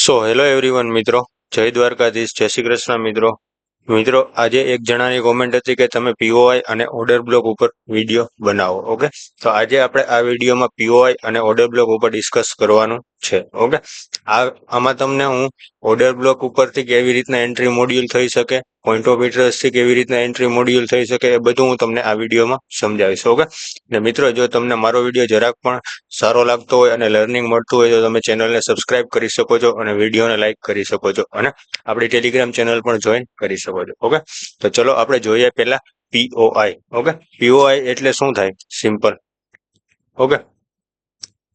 So hello everyone મિત્રો. જય દ્વારકાધીશ, જય શ્રી કૃષ્ણ, મિત્રો. મિત્રો, આજે એક જણાની કોમેન્ટ હતી કે તમે પીઓઆઈ અને ઓર્ડર બ્લોક ઉપર વીડિયો બનાવો ઓકે તો આજે આપણે આ વિડીયોમાં પીઓઆઈ અને ઓર્ડર બ્લોક ઉપર ડિસ્કસ કરવાનું છે ઓકે આ, આમાં તમને હું ઓર્ડર બ્લોક ઉપરથી કેવી રીતના એન્ટ્રી મોડ્યુલ થઈ શકે પોઈન્ટ ઓફ ઇન્ટરેસ્ટથી કેવી રીતના એન્ટ્રી મોડ્યુલ થઈ શકે એ બધું હું તમને આ વિડીયોમાં સમજાવીશ ઓકે ને મિત્રો, જો તમને મારો વીડિયો જરાક પણ સારો લાગતો હોય અને લર્નિંગ મળતું હોય તો તમે ચેનલને સબસ્ક્રાઇબ કરી શકો છો અને વિડીયોને લાઇક કરી શકો છો અને આપણી ટેલિગ્રામ ચેનલ પણ જોઈન કરી શકો છો ઓકે તો ચલો આપણે જોઈએ પહેલા પીઓઆઈ ઓકે પીઓઆઈ એટલે શું થાય? સિમ્પલ ઓકે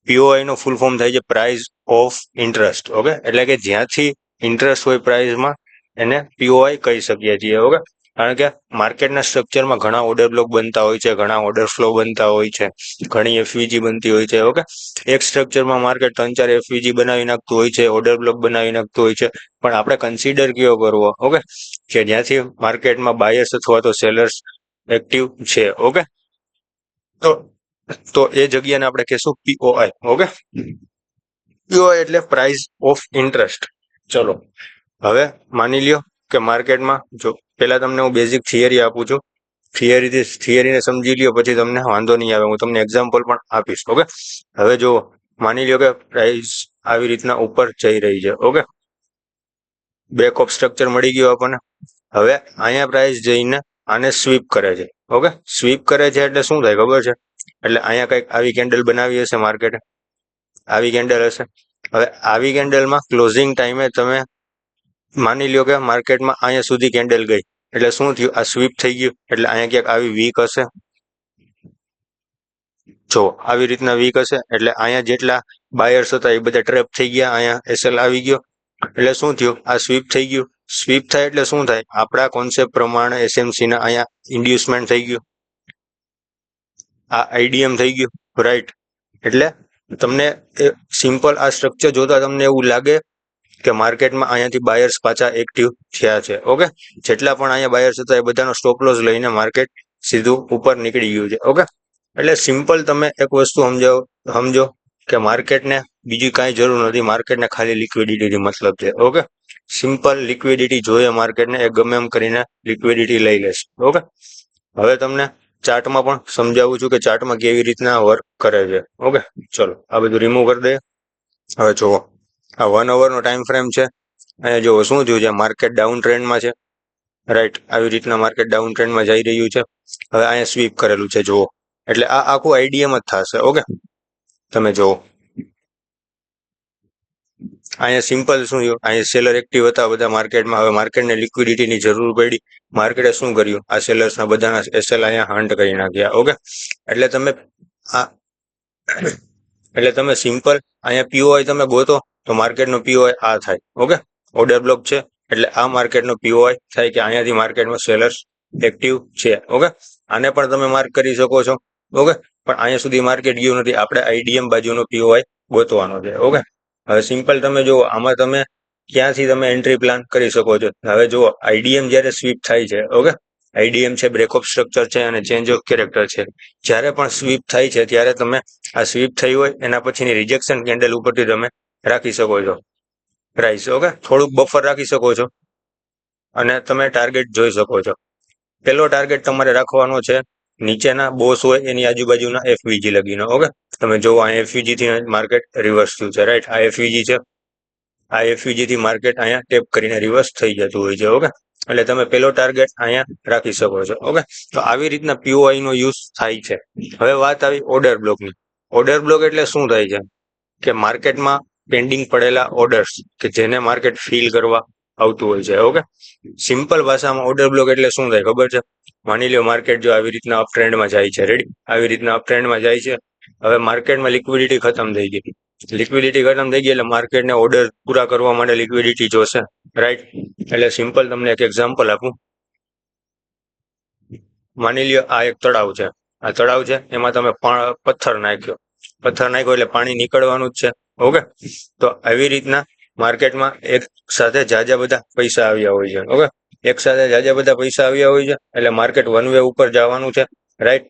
પીઓઆઈ નો ફૂલ ફોર્મ થાય છે પ્રાઇઝ ઓફ ઇન્ટરેસ્ટ ઓકે એટલે કે જ્યાંથી ઇન્ટરેસ્ટ હોય પ્રાઇઝમાં એને પીઓઆઈ કહી શકીએ છીએ, ઓકે? કારણ કે માર્કેટના સ્ટ્રક્ચરમાં ઘણા ઓર્ડર બ્લોક બનતા હોય છે, ઘણા ઓર્ડર ફ્લો બનતા હોય છે, ઘણી એફવીજી બનતી હોય છે, ઓકે? એક સ્ટ્રક્ચરમાં માર્કેટ ત્રણ ચાર એફવીજી બનાવી નાખતું હોય છે ઓર્ડર બ્લોક બનાવી નાખતું હોય છે, પણ આપણે કન્સિડર કયો કરવો, ઓકે? કે જ્યાંથી માર્કેટમાં બાયર્સ અથવા તો સેલર્સ એક્ટિવ છે, ઓકે? તો તો એ જગ્યાને આપણે કહેશું પીઓઆઈ ઓકે? પીઓઆઈ એટલે પ્રાઇસ ઓફ ઇન્ટરેસ્ટ ચલો. હવે માની લ્યો કે માર્કેટમાં જો પહેલાં તમને હું બેઝિક થિયરી આપું છું. થિયરી થિયરીને સમજી લ્યો, પછી તમને વાંધો નહીં આવે. હું તમને એક્ઝામ્પલ પણ આપીશ, ઓકે? હવે જો માની લ્યો કે પ્રાઇસ આવી રીતના ઉપર જઈ રહી છે, ઓકે? બેક ઓફ સ્ટ્રક્ચર મળી ગયું આપણને. હવે અહીંયા પ્રાઇસ જઈને આને સ્વીપ કરે છે, ઓકે? સ્વીપ કરે છે એટલે શું થાય ખબર છે? એટલે અહીંયા કંઈક આવી કેન્ડલ બનાવી હશે માર્કેટે આવી કેન્ડલ હશે. હવે આવી કેન્ડલમાં ક્લોઝિંગ ટાઈમે તમે માની લ્યો કે માર્કેટમાં અહીંયા સુધી કેન્ડલ ગઈ. એટલે શું થયું? આ સ્વીપ થઈ ગયું. એટલે અહીંયા ક્યાંક આવી વીક હશે. જો, આવી રીતના વીક હશે. એટલે અહીંયા જેટલા બાયર્સ હતા એ બધા ટ્રેપ થઈ ગયા. અહીંયા એસએલ આવી ગયો. એટલે શું થયું? આ સ્વીપ થઈ ગયું. સ્વીપ થાય એટલે શું થાય? આપણા કોન્સેપ્ટ પ્રમાણે એસએમસી ના અહીંયા ઇન્ડ્યુસમેન્ટ થઈ ગયું. આ આઈડીએમ થઈ ગયું. રાઈટ એટલે તમને સિમ્પલ આ સ્ટ્રક્ચર જોતા તમને એવું લાગે કે માર્કેટમાં અહીંયાથી બાયર્સ પાછા એક્ટિવ થયા છે ઓકે જેટલા પણ અહીંયા બાયર્સ હતા એ બધાનો સ્ટોપ લોસ લઈને માર્કેટ સીધું ઉપર નીકળી ગયું છે ઓકે એટલે સિમ્પલ તમે એક વસ્તુ સમજાવો, સમજો કે માર્કેટને બીજી કાંઈ જરૂર નથી માર્કેટને ખાલી લિક્વિડિટીથી મતલબ છે ઓકે સિમ્પલ લિક્વિડિટી જોઈએ માર્કેટને એ ગમે એમ કરીને લિક્વિડિટી લઈ લેશે ઓકે હવે તમને ચાર્ટમાં પણ સમજાવું છું કે ચાર્ટમાં કેવી રીતના વર્ક કરે છે ઓકે ચલો, આ બધું રિમૂવ કરી દઈએ. હવે જુઓ. આ વન અવરનો ટાઈમ ફ્રેમ છે. અહીંયા જુઓ શું થયું છે માર્કેટ ડાઉન ટ્રેન્ડમાં છે. રાઈટ આવી રીતના માર્કેટ ડાઉન ટ્રેન્ડમાં જઈ રહ્યું છે. હવે અહીંયા સ્વીપ કરેલું છે, જુઓ. એટલે આ આખું આઈડીએમ જ થશે ઓકે તમે જુઓ. અહીંયા સિમ્પલ શું થયું? અહીંયા સેલર એક્ટિવ હતા, બધા માર્કેટમાં હવે માર્કેટને લિક્વિડિટીની જરૂર પડી. માર્કેટે શું કર્યું? આ સેલર્સના બધાના એસએલ અહીંયા હન્ટ કરી નાખ્યા ઓકે એટલે તમે આ, એટલે તમે સિમ્પલ અહીંયા પીઓઆઈ તમે ગોતો. તો માર્કેટનો પીઓઆઈ આ થાય, ઓકે? ઓર્ડર બ્લોક છે, એટલે આ માર્કેટનો પીઓઆઈ થાય કે અહીંયાથી માર્કેટમાં સેલર્સ એક્ટિવ છે, ઓકે? આને પણ તમે માર્ક કરી શકો છો, ઓકે? પણ અહીંયા સુધી માર્કેટ ગયું નથી, આપણે આઈડીએમ બાજુનો પીઓઆઈ ગોતવાનો છે, ઓકે? હવે સિમ્પલ તમે જુઓ, આમાં તમે ક્યાંથી તમે એન્ટ્રી પ્લાન કરી શકો છો? હવે જુઓ આઈડીએમ જ્યારે સ્વીપ થાય છે, ઓકે? આઈડીએમ છે બ્રેક ઓફ સ્ટ્રક્ચર છે અને ચેન્જ ઓફ કેરેક્ટર છે. જ્યારે પણ સ્વીપ થાય છે, ત્યારે તમે આ સ્વીપ થઈ હોય, એના પછીની રિજેક્શન કેન્ડલ ઉપરથી તમે રાખી શકો છો. પ્રાઇસ ઓકે થોડુંક બફર રાખી શકો છો. અને તમે ટાર્ગેટ જોઈ શકો છો. પેલો ટાર્ગેટ તમારે રાખવાનો છે, નીચેના બોસ હોય એની આજુબાજુના એફવીજી લગીનો ઓકે તમે જોવો, આ એફવીજી થી માર્કેટ રિવર્સ થયું છે રાઈટ આ એફવીજી છે. આ એફવીજી થી માર્કેટ અહીંયા ટેપ કરીને રિવર્સ થઈ જતું હોય છે ઓકે એટલે તમે પેલો ટાર્ગેટ અહીંયા રાખી શકો છો ઓકે તો આવી રીતના પીઓઆઈ નો યુઝ થાય છે. હવે વાત આવી ઓર્ડર બ્લોકની ઓર્ડર બ્લોક એટલે શું થાય છે? કે માર્કેટમાં પેન્ડિંગ પડેલા ઓર્ડર્સ કે જેને માર્કેટ ફીલ કરવા આવતું હોય છે ઓકે સિમ્પલ ભાષામાં ઓર્ડર બ્લોક એટલે શું થાય ખબર છે? માની લો માર્કેટ જો આવી રીતના અપ ટ્રેન્ડમાં જાય છે રેડી આવી રીતના અપ ટ્રેન્ડમાં જાય છે, હવે માર્કેટમાં લિક્વિડિટી ખતમ થઈ ગઈ. લિક્વિડિટી ખતમ થઈ ગઈ એટલે માર્કેટને ઓર્ડર પૂરા કરવા માટે લિક્વિડિટી જોશે રાઈટ એટલે સિમ્પલ તમને એક એક્ઝામ્પલ આપું. માની લ્યો આ એક તળાવ છે. આ તળાવ છે, એમાં તમે પથ્થર નાખ્યો. પથ્થર નાખ્યો એટલે પાણી નીકળવાનું જ છે. ઓકે? તો આવી રીતના માર્કેટમાં એક સાથે જાજા બધા પૈસા આવ્યા હોય છે. ઓકે? એક સાથે જાજા બધા પૈસા આવ્યા હોય છે એટલે માર્કેટ વન વે ઉપર જવાનું છે. રાઈટ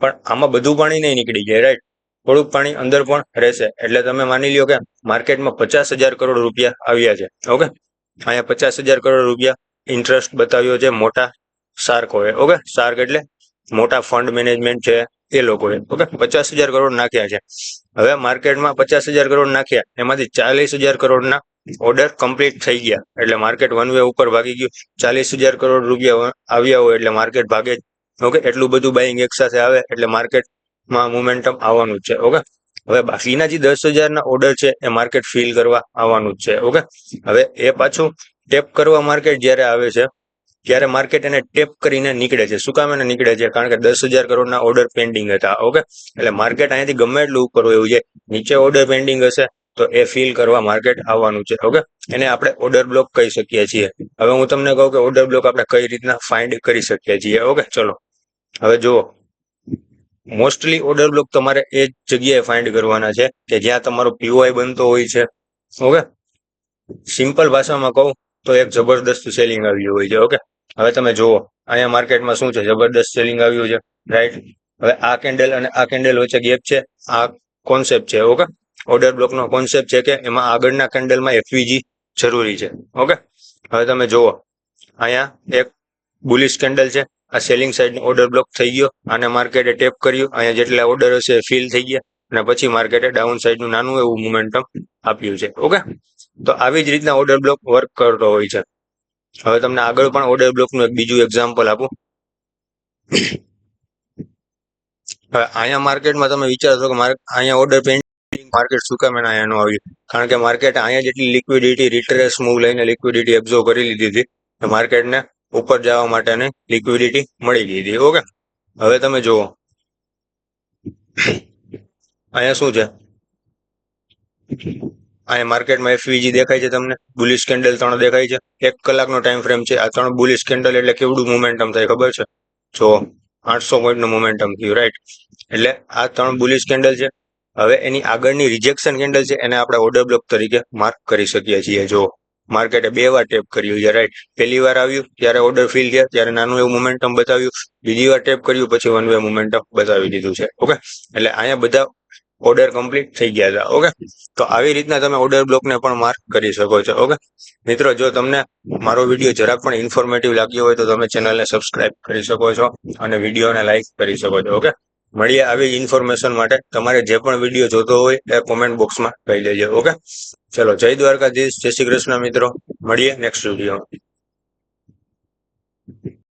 પણ આમાં બધું પાણી નહીં નીકળી જાય. રાઈટ થોડુંક પાણી અંદર પણ રહેશે. એટલે તમે માની લ્યો કે માર્કેટમાં પચાસ હજાર કરોડ રૂપિયા આવ્યા છે. ઓકે? અહીંયા પચાસ હજાર કરોડ રૂપિયા ઇન્ટરેસ્ટ બતાવ્યો છે મોટા શાર્કોએ ઓકે? શાર્ક એટલે મોટા ફંડ મેનેજમેન્ટ છે. એ લોકોએ ઓકે, પચાસ હજાર કરોડ નાખ્યા છે. હવે માર્કેટમાં પચાસ હજાર કરોડ નાખ્યા, એમાંથી ચાલીસ હજાર કરોડના ઓર્ડર કમ્પ્લીટ થઈ ગયા. એટલે માર્કેટ વન વે ઉપર ભાગી ગયું. ચાલીસ હજાર કરોડ રૂપિયા આવ્યા હોય એટલે માર્કેટ ભાગે ઓકે, એટલું બધું બાઇંગ એક સાથે આવે એટલે માર્કેટમાં મુમેન્ટમ આવવાનું જ છે. ઓકે, હવે બાકીના જે દસ હજારના ઓર્ડર છે એ માર્કેટ ફિલ કરવા આવવાનું જ છે. ઓકે, હવે એ પાછું ટેપ કરવા માર્કેટ જ્યારે આવે છે ત્યારે માર્કેટ એને ટેપ કરીને નીકળે છે. શું કામ એને નીકળે છે? કારણ કે દસ હજાર કરોડના ઓર્ડર પેન્ડિંગ હતા ઓકે એટલે માર્કેટ અહીંયાથી ગમે એટલું ઉપર એવું છે. નીચે ઓર્ડર પેન્ડિંગ હશે, તો એ ફિલ કરવા માર્કેટ આવવાનું છે ઓકે એને આપણે ઓર્ડર બ્લોક કહી શકીએ છીએ. હવે હું તમને કહું કે ઓર્ડર બ્લોક આપણે કઈ રીતના ફાઇન્ડ કરી શકીએ છીએ ઓકે ચલો. હવે જુઓ. મોસ્ટલી ઓર્ડર બ્લોક તમારે એ જગ્યાએ ફાઇન્ડ કરવાના છે કે જ્યાં તમારો પીઓઆઈ બનતો હોય છે ઓકે સિમ્પલ ભાષામાં કહું તો એક જબરદસ્ત સેલિંગ આવ્યું હોય છે ઓકે હવે તમે જુઓ, અહીંયા માર્કેટમાં શું છે? જબરદસ્ત સેલિંગ આવ્યું છે રાઈટ હવે આ કેન્ડલ અને આ કેન્ડલ વચ્ચે ગેપ છે, આ કોન્સેપ્ટ છે ઓકે ઓર્ડર બ્લોકનો કોન્સેપ્ટ છે કે એમાં આગળના કેન્ડલમાં એફવીજી જરૂરી છે ઓકે હવે તમે જુઓ, અહીંયા એક બુલિશ કેન્ડલ છે, આ સેલિંગ સાઈડનો ઓર્ડર બ્લોક થઈ ગયો, આને માર્કેટે ટેપ કર્યું, અહીંયા જેટલા ઓર્ડર હશે ફિલ થઈ ગયા, અને પછી માર્કેટે ડાઉન સાઈડનું નાનું એવું મુમેન્ટમ આપ્યું છે ઓકે તો આવી જ રીતના ઓર્ડર બ્લોક વર્ક કરતો હોય છે. હવે તમને આગળ પણ ઓર્ડર બ્લોકનું એક બીજું એક્ઝામ્પલ આપું. હવે અહીંયા માર્કેટમાં તમે વિચારશો કે મારે અહીંયા ઓર્ડર પેન્ડિંગ માર્કેટ શું કામ એના એનું આવ્યું? કારણ કે માર્કેટ અહીંયા જેટલી લિક્વિડિટી રિટ્રેસ મૂવ લઈને લિક્વિડિટી એબ્ઝોર્વ કરી લીધી હતી માર્કેટને ઉપર જવા માટેની લિક્વિડિટી મળી ગઈ હતી. ઓકે? હવે તમે જુઓ. અહીંયા શું છે? અહીંયા માર્કેટમાં એફવીજી દેખાય છે તમને, બુલિશ કેન્ડલ ત્રણ દેખાય છે, એક કલાકનો ટાઈમ ફ્રેમ છે, આ ત્રણ બુલિશ કેન્ડલ એટલે કેવડું મોમેન્ટમ થાય ખબર છે? જો, આઠસો પોઈન્ટનું મોમેન્ટમ થયું રાઈટ એટલે આ ત્રણ બુલિશ કેન્ડલ છે, હવે એની આગળની રિજેક્શન કેન્ડલ છે, એને આપણે ઓર્ડર બ્લોક તરીકે માર્ક કરી શકીએ છીએ. જો, માર્કેટે બે વાર ટેપ કર્યું છે રાઈટ પહેલી વાર આવ્યું, ત્યારે ઓર્ડર ફિલ થયા, ત્યારે નાનું એવું મોમેન્ટમ બતાવ્યું. બીજી વાર ટેપ કર્યું, પછી વન વે મોમેન્ટમ બતાવી દીધું છે ઓકે એટલે અહીંયા બધા ઓર્ડર કમ્પ્લીટ થઈ ગયા હતા ઓકે તો આવી રીતના તમે ઓર્ડર બ્લોકને પણ માર્ક કરી શકો છો ઓકે મિત્રો, જો તમને મારો વીડિયો જરાક પણ ઇન્ફોર્મેટિવ લાગ્યો હોય તો તમે ચેનલને સબસ્ક્રાઇબ કરી શકો છો અને વિડીયોને લાઇક કરી શકો છો ઓકે મળીએ આવી ઇન્ફોર્મેશન માટે. તમારે જે પણ વીડિયો જોતો હોય એ કોમેન્ટ બોક્સમાં કહી દેજો ઓકે ચલો, જય દ્વારકાધીશ, જય શ્રી કૃષ્ણ મિત્રો. મળીએ નેક્સ્ટ વીડિયો